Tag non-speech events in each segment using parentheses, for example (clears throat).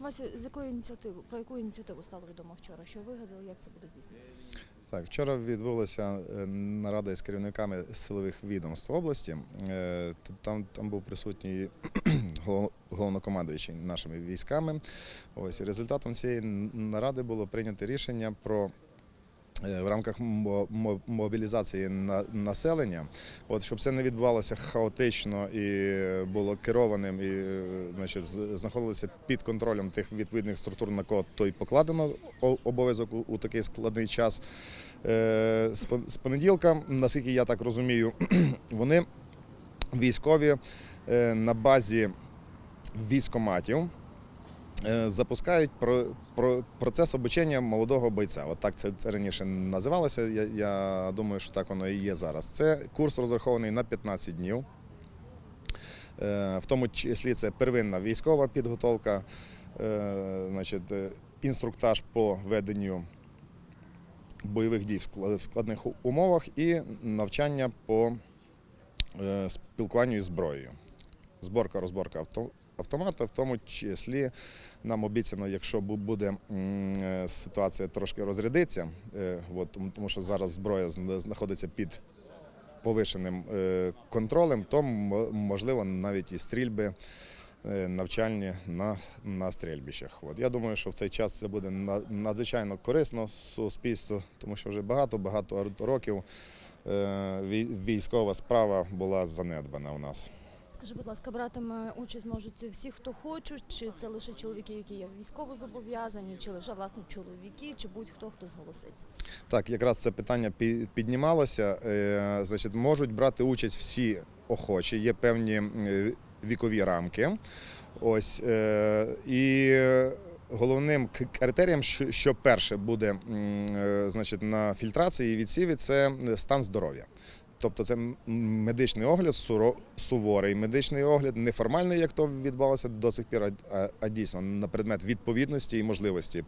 Вас з якої ініціативи про яку ініціативу стало відомо вчора? Що вигадали, як це буде здійснюватися? Так, вчора відбулася е, нарада із керівниками силових відомств області. Е, Там, там був присутній (clears throat) голов- головнокомандуючий нашими військами. Ось результатом цієї наради було прийнято рішення про. Е, В рамках мо- мо- мобілізації населення, от щоб це не відбувалося хаотично і було керованим, і е, значить, знаходилося під контролем тих відповідних структур, на кого то й покладено обов'язок у, такий складний час. Е, З понеділка, наскільки я так розумію, (clears throat) вони військові на базі військоматів запускають про, про, процес обучення молодого бойця. От так це, це раніше називалося. Я, я думаю, що так воно і є зараз. Це курс розрахований на 15 днів. Е, В тому числі це первинна військова підготовка, е, значить, е, інструктаж по веденню бойових дій в складних умовах і навчання по е, спілкуванню із зброєю. Зборка, розборка авто, автомата, в тому числі нам обіцяно, якщо буде е, ситуація трошки розрядиться, е, тому- що зараз зброя знаходиться під повишеним е, контролем, то можливо навіть і стрільби навчальні на, на стрільбищах. От. Я думаю, що в цей час це буде надзвичайно корисно суспільству, тому що вже багато-багато років е, військова справа була занедбана у нас. Скажи, будь ласка, братиме участь можуть всі, хто хочуть, чи це лише чоловіки, які є військово зобов'язані, чи лише власне чоловіки, чи будь-хто хто зголоситься? Так, якраз це питання пі- піднімалося. Е, Значить, можуть брати участь всі охочі, є певні е, вікові рамки. Ось е, і головним критерієм, що, перше буде значить, на фільтрації і відсіві, це стан здоров'я. Тобто це медичний огляд, суворий медичний огляд, неформальний, як то відбувалося до сих пір, а- дійсно на предмет відповідності і можливості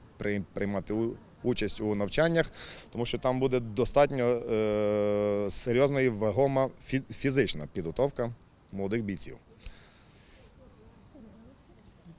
приймати участь у навчаннях, тому що там буде достатньо е, серйозна і вагома фізична підготовка молодих бійців.